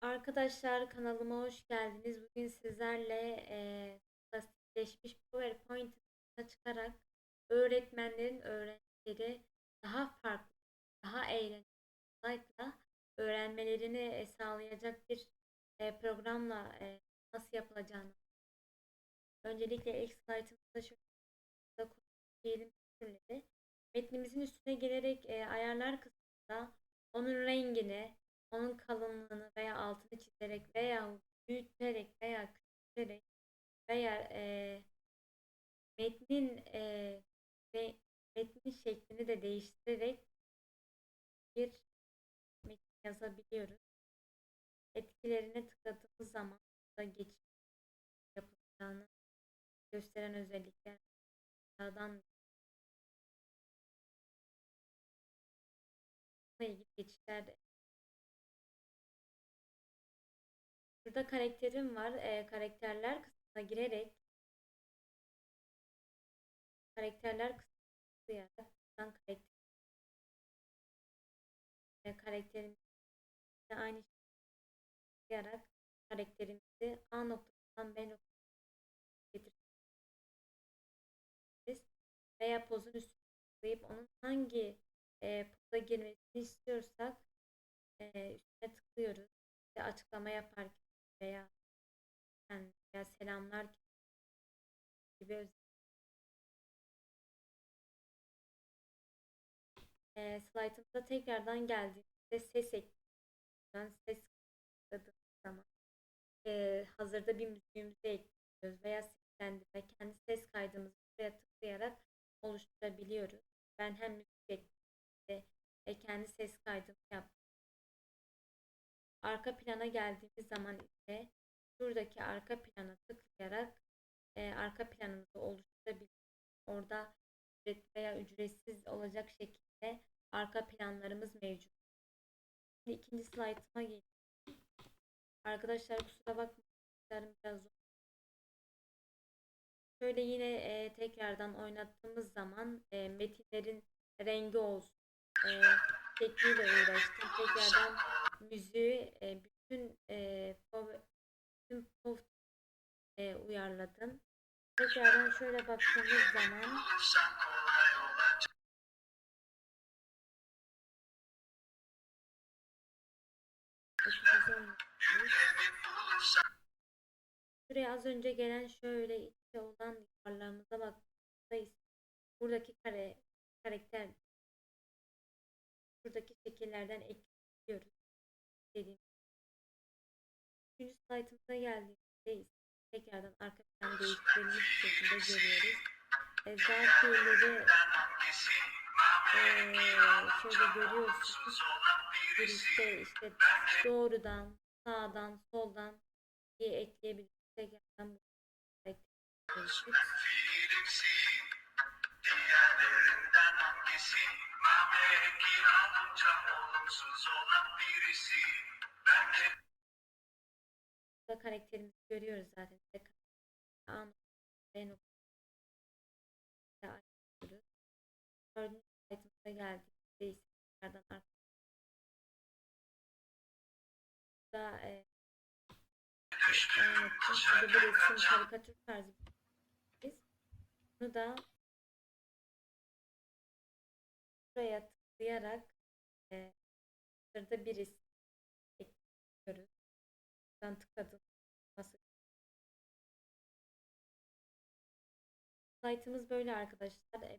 Arkadaşlar kanalıma hoş geldiniz. Bugün sizlerle eee klasikleşmiş PowerPoint'a çıkarak öğretmenlerin öğrencileri daha farklı, daha eğlenceli öğrenmelerini e, sağlayacak bir e, programla e, nasıl yapılacağını. Öncelikle ilk slaytımızda şöyle diyelim türleri. Metnimizin üstüne gelerek e, ayarlar kısmında onun rengini, onun kalınlığını altını çizerek veya büyüterek veya küçülterek veya e, metnin e, ve metnin şeklini de değiştirerek bir metin yazabiliyoruz. Etkilerine tıkladığımız zaman da geçiş yapılacağını gösteren özelliklerden ilgili geçişler Burada karakterim var. Ee, karakterler kısmına girerek karakterler tıklayarak buradan karakter e, karakterimizi aynı şekilde karakterimizi A noktasından B noktasına getiririz. Veya pozun üstüne tıklayıp onun hangi e, poza girmesini istiyorsak e, üstüne tıklıyoruz. İşte açıklama yaparken veya yani veya selamlar gibi özel e, slaytımıza tekrardan geldiğimizde ses ekliyoruz. Ses tıkladığımız zaman e, hazırda bir müziğimizi ekliyoruz veya seslendirme kendi ses kaydımızı buraya tıklayarak oluşturabiliyoruz. Ben hem müzik ekledim ve kendi ses kaydımı yaptım. Arka plana geldiğimiz zaman ise şuradaki arka plana tıklayarak e, arka planımızı oluşturabiliriz. Orada ücret veya ücretsiz olacak şekilde arka planlarımız mevcut. Şimdi ikinci slaytıma geleyim. Arkadaşlar kusura bakmayın biraz zor. Şöyle yine e, tekrardan oynattığımız zaman e, metinlerin rengi olsun e, şekliyle uğraştım. Tekrardan müziği e, bütün e, pop, bütün pop e, uyarladım. Tekrardan şöyle baktığımız zaman Şuraya az önce gelen şöyle içte olan yuvarlarımıza baktığımızda buradaki kare karakter buradaki şekillerden ekliyoruz. Dediğim. Üçüncü slaytımıza geldiğimizde ise tekrardan arka plan değiştirilmiş şekilde görüyoruz. E, zarfiyeleri e, şöyle görüyorsunuz. Girişte işte doğrudan, sağdan, soldan diye ekleyebiliriz. Tekrardan bu ekleyebiliriz. Burada karakterimizi görüyoruz zaten. A nokta, B nokta. açıyoruz. Dördüncü sayfamıza ise tekrardan arka. Burada e, evet, burada bir resim karikatür tarzı biz. Bunu da buraya tıklayarak e, sırada bir resim ekliyoruz. Buradan tıkladım. Nasıl? Slaytımız böyle arkadaşlar.